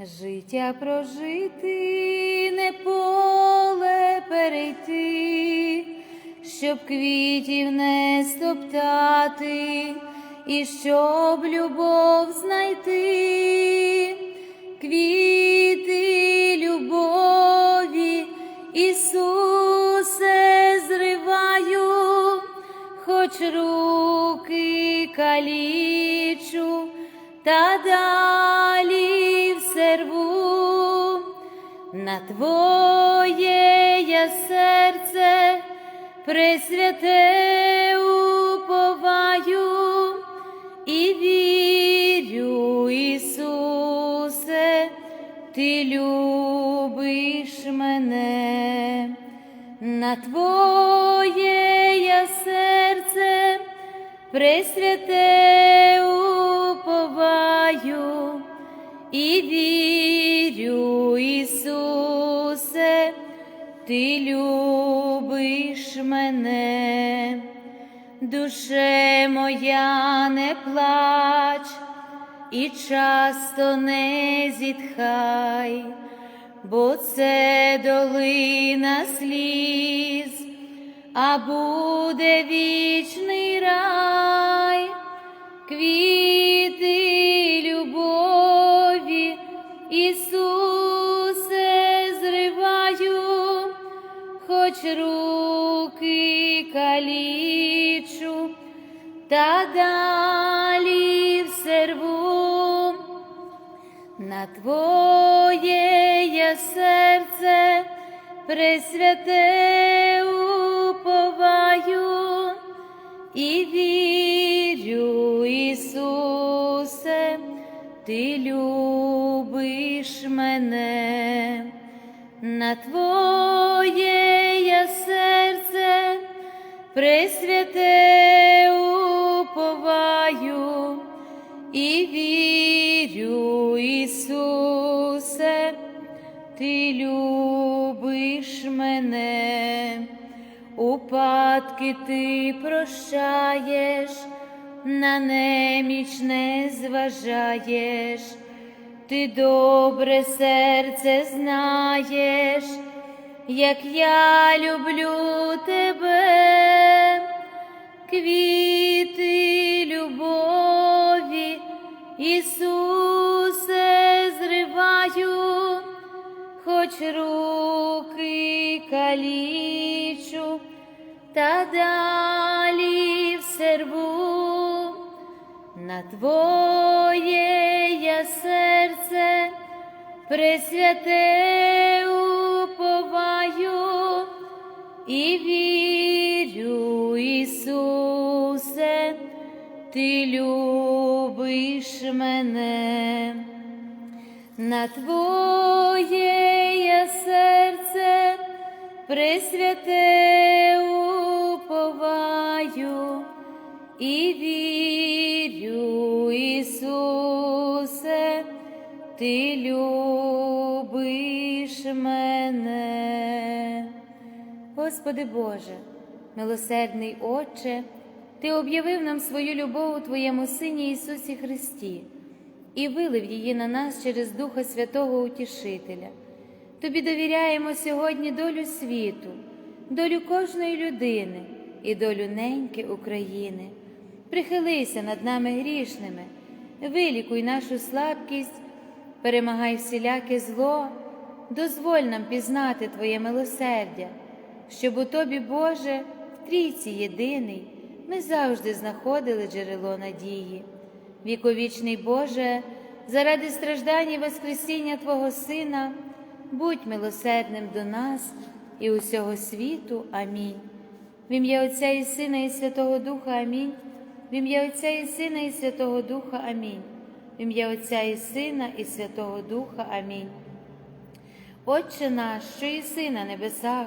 Життя прожити, не поле перейти, щоб квітів не стоптати, і щоб любов знайти, квіти любові, Ісусе, зриваю, хоч руки калічу, та далі На твоє я серце пресвяте уповаю і вірю, Ісусе, ти любиш мене, на твоє я серце пресвяте уповаю і вірю, Ісусе, ти любиш мене, душе моя не плач і часто не зітхай, бо це долина сліз, а буде вічний рай, квіти хоч руки калічу, та далі все. На твоє я серце пресвяте уповаю і вірю, Ісусе, ти любиш мене, на твоє пресвяте уповаю і вірю, Ісусе, ти любиш мене, упадки ти прощаєш, на неміч не зважаєш, ти добре серце знаєш, як я люблю тебе квіти любові, Ісусе, зриваю, хоч руки калічу, та далі все рву. на твоє я серце пресвяте і вірю, Ісусе, ти любиш мене, на твоє я серце пресвяте уповаю і вірю, Ісусе, ти любиш мене. Господи Боже, милосердний Отче, Ти об'явив нам свою любов у Твоєму Сині Ісусі Христі і вилив її на нас через Духа Святого Утішителя. Тобі довіряємо сьогодні долю світу, долю кожної людини і долю неньки України. Прихилися над нами грішними, вилікуй нашу слабкість, перемагай всіляке зло, дозволь нам пізнати Твоє милосердя, щоб у Тобі, Боже, в трійці єдиний, ми завжди знаходили джерело надії. Віковічний Боже, заради страждань і Воскресіння Твого Сина, будь милосердним до нас і усього світу. Амінь. В ім'я Отця і Сина, і Святого Духа Амінь. В ім'я Отця і Сина, і Святого Духа Амінь. В ім'я Отця і Сина, і Святого Духа Амінь. Отче наш, що єси на небесах,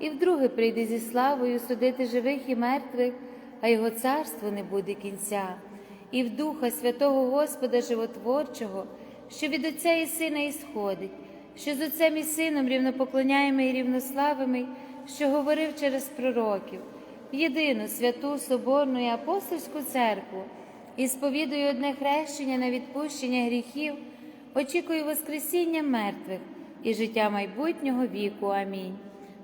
і вдруге прийде зі славою судити живих і мертвих, а його царство не буде кінця, і в Духа Святого Господа Животворчого, що від Отця і Сина ісходить, що з Отцем і Сином рівнопоклоняємо і рівнославими, що говорив через пророків, єдину святу Соборну і апостольську церкву, і сповідую одне хрещення на відпущення гріхів, очікую Воскресіння мертвих і життя майбутнього віку. Амінь.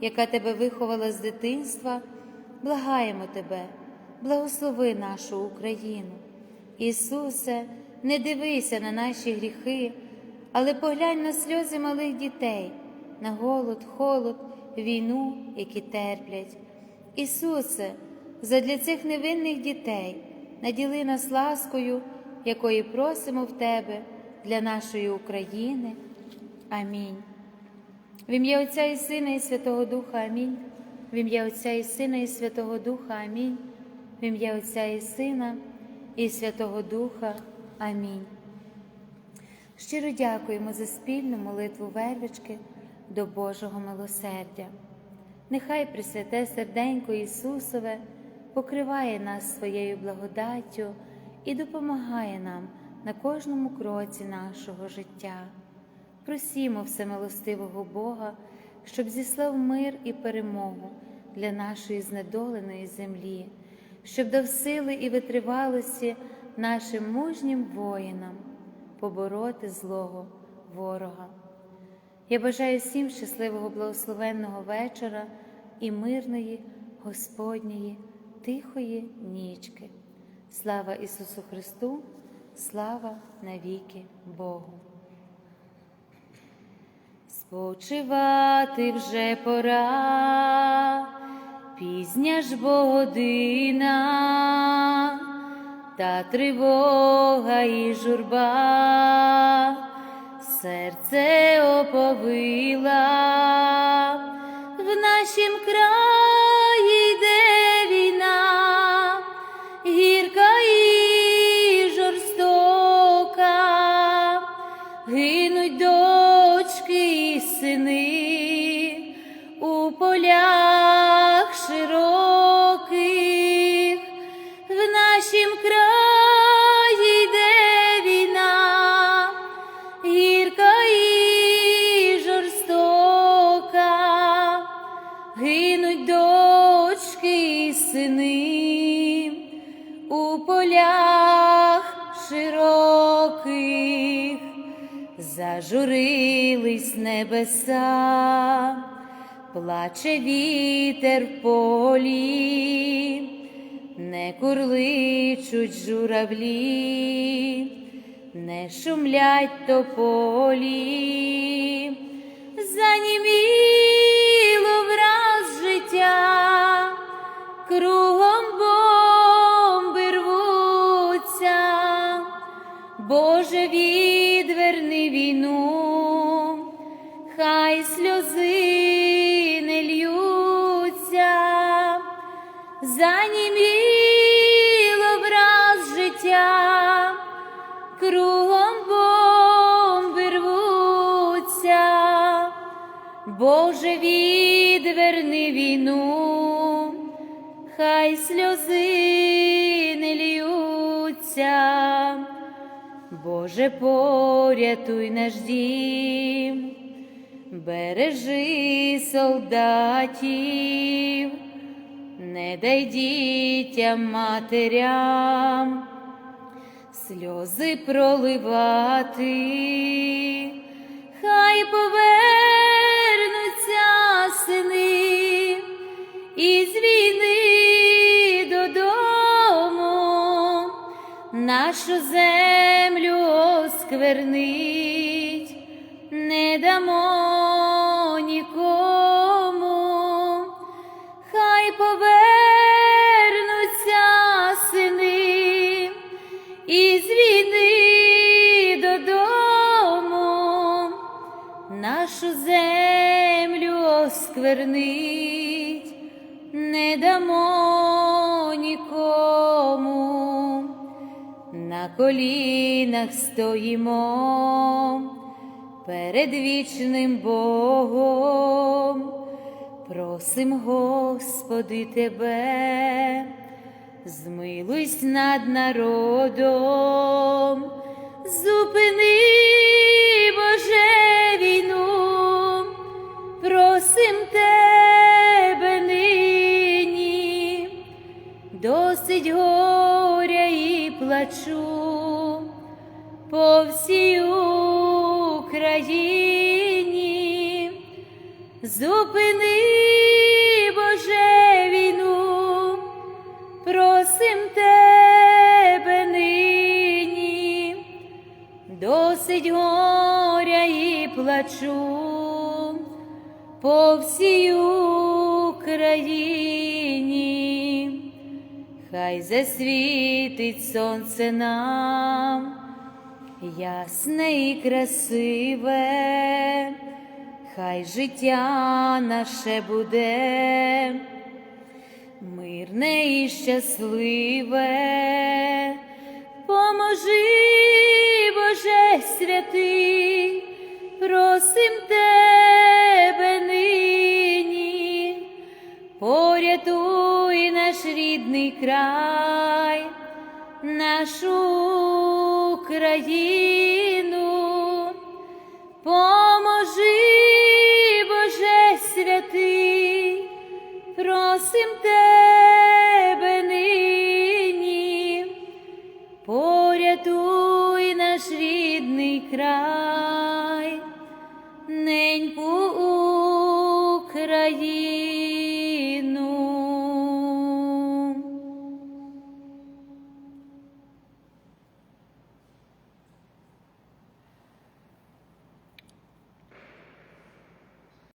яка Тебе виховала з дитинства, благаємо Тебе, благослови нашу Україну. Ісусе, не дивися на наші гріхи, але поглянь на сльози малих дітей, на голод, холод, війну, які терплять. Ісусе, задля цих невинних дітей наділи нас ласкою, якої просимо в Тебе для нашої України. Амінь. В ім'я Отця і Сина, і Святого Духа Амінь. В ім'я Отця і Сина, і Святого Духа Амінь. В ім'я Отця і Сина, і Святого Духа. Амінь. Щиро дякуємо за спільну молитву вервички до Божого милосердя. Нехай Пресвяте серденько Ісусове покриває нас своєю благодаттю і допомагає нам на кожному кроці нашого життя. Просімо всемилостивого Бога, щоб зіслав мир і перемогу для нашої знедоленої землі, щоб дав сили і витривалості нашим мужнім воїнам побороти злого ворога. Я бажаю всім щасливого благословенного вечора і мирної Господньої, тихої нічки. Слава Ісусу Христу, слава навіки Богу. Спочивати вже пора, пізня ж бо година, та тривога і журба, серце оповила. В нашім краї сини у полях широких, небеса, плаче вітер в полі, не курличуть журавлі, не шумлять тополі, заніміло враз життя, кругом Боже, відверни війну, хай сльози не льються. Боже, порятуй наш дім, бережи солдатів, не дай дітям матерям сльози проливати, хай повернуться сини із війни додому нашу землю осквернить, не дамо осквернить, не дамо нікому. На колінах стоїмо перед вічним Богом, просим, Господи, Тебе, змилуйсь над народом, зупини, Боже, просим Тебе нині. Досить горя і плачу по всій Україні, зупини, Боже, війну, просим тебе нині, досить горя і плачу по всій Україні, хай засвітить сонце нам, ясне і красиве, хай життя наше буде, мирне і щасливе, поможи, Боже святий, рідний край, нашу Україну,